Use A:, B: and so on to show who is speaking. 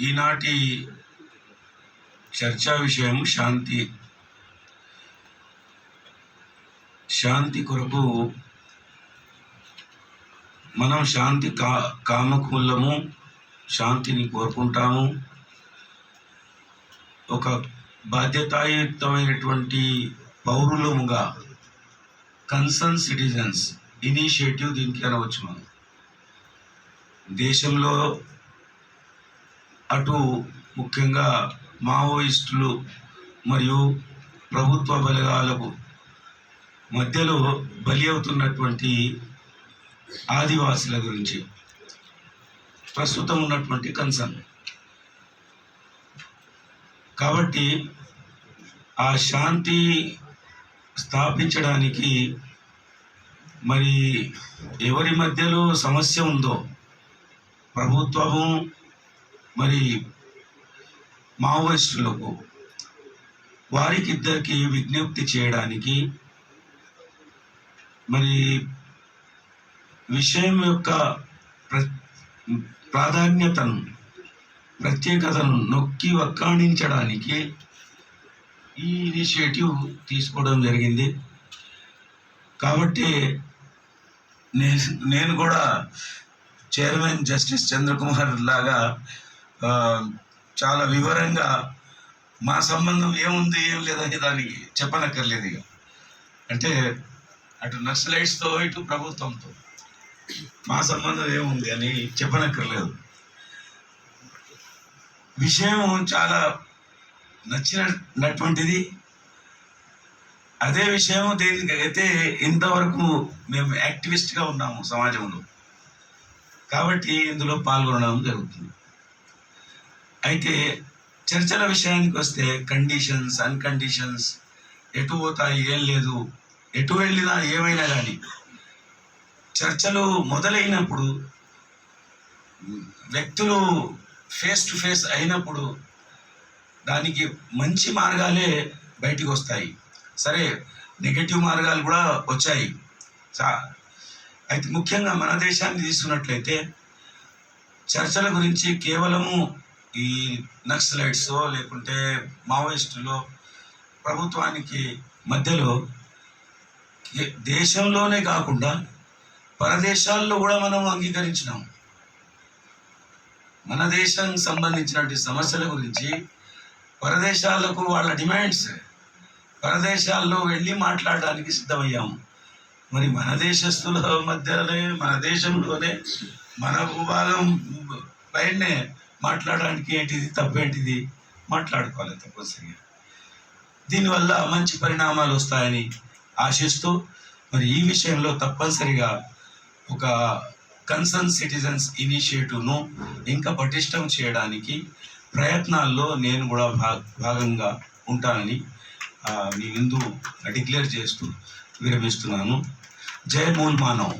A: ఈనాటి చర్చా విషయం శాంతి. శాంతి కొరకు మనం శాంతి కా కామకులము శాంతిని కోరుకుంటాము. ఒక బాధ్యతాయుక్తమైనటువంటి పౌరులముగా కన్సర్న్ సిటిజన్స్ ఇనిషియేటివ్ దీనికి అనవచ్చు మనం. దేశంలో అటు ముఖ్యంగా మావోయిస్టులు మరియు ప్రభుత్వ బలగాలకు మధ్యలో బలి అవుతున్నటువంటి ఆదివాసుల గురించి ప్రస్తుతం ఉన్నటువంటి కన్సర్న్. కాబట్టి ఆ శాంతి స్థాపించడానికి మరి ఎవరి మధ్యలో సమస్య ఉందో ప్రభుత్వము మరి మావోయిస్టులకు వారికి ఇద్దరికి విజ్ఞప్తి చేయడానికి మరి విషయం యొక్క ప్ర ప్రాధాన్యతను ప్రత్యేకతను నొక్కి వక్కాణించడానికి ఈ ఇనిషియేటివ్ తీసుకోవడం జరిగింది. కాబట్టి నేను నేను కూడా చైర్మన్ జస్టిస్ చంద్రకుమార్ లాగా చాలా వివరంగా మా సంబంధం ఏముంది ఏం లేదని దానికి చెప్పనక్కర్లేదు ఇక. అంటే అటు నక్సలైట్స్తో ఇటు ప్రభుత్వంతో మా సంబంధం ఏముంది అని చెప్పనక్కర్లేదు. విషయం చాలా నచ్చినటువంటిది అదే విషయం దీనికి అయితే ఇంతవరకు మేము యాక్టివిస్ట్గా ఉన్నాము సమాజంలో. కాబట్టి ఇందులో పాల్గొనడం జరుగుతుంది. అయితే చర్చల విషయానికి వస్తే కండిషన్స్ అన్కండిషన్స్ ఎటు పోతాయి ఏం లేదు ఎటు వెళ్ళినా ఏమైనా కానీ చర్చలు మొదలైనప్పుడు వ్యక్తులు ఫేస్ టు ఫేస్ అయినప్పుడు దానికి మంచి మార్గాలే బయటికి వస్తాయి. సరే నెగటివ్ మార్గాలు కూడా వచ్చాయి. చా అయితే ముఖ్యంగా మన దేశాన్ని తీసుకున్నట్లయితే చర్చల గురించి కేవలము ఈ నక్సలైట్స్ లేకుంటే మావోయిస్టులో ప్రభుత్వానికి మధ్యలో దేశంలోనే కాకుండా పరదేశాల్లో కూడా మనం అంగీకరించినాం. మన దేశం సంబంధించినటువంటి సమస్యల గురించి పరదేశాలకు వాళ్ళ డిమాండ్స్ పరదేశాల్లో వెళ్ళి మాట్లాడడానికి సిద్ధమయ్యాము మరి మన దేశస్తుల మధ్యనే మన దేశంలోనే మన భూభాగం పైనే మాట్లాడడానికి ఏంటిది? తప్పేంటిది? మాట్లాడుకోవాలి తప్పనిసరిగా. దీనివల్ల మంచి పరిణామాలు వస్తాయని ఆశిస్తూ మరి ఈ విషయంలో తప్పనిసరిగా ఒక కన్సర్న్ సిటిజన్స్ ఇనిషియేటివ్ను ఇంకా పటిష్టం చేయడానికి ప్రయత్నాల్లో నేను కూడా భా భాగంగా ఉంటానని మీ ముందు డిక్లేర్ చేస్తూ విరమిస్తున్నాను. జయ మూల్ మానవ్.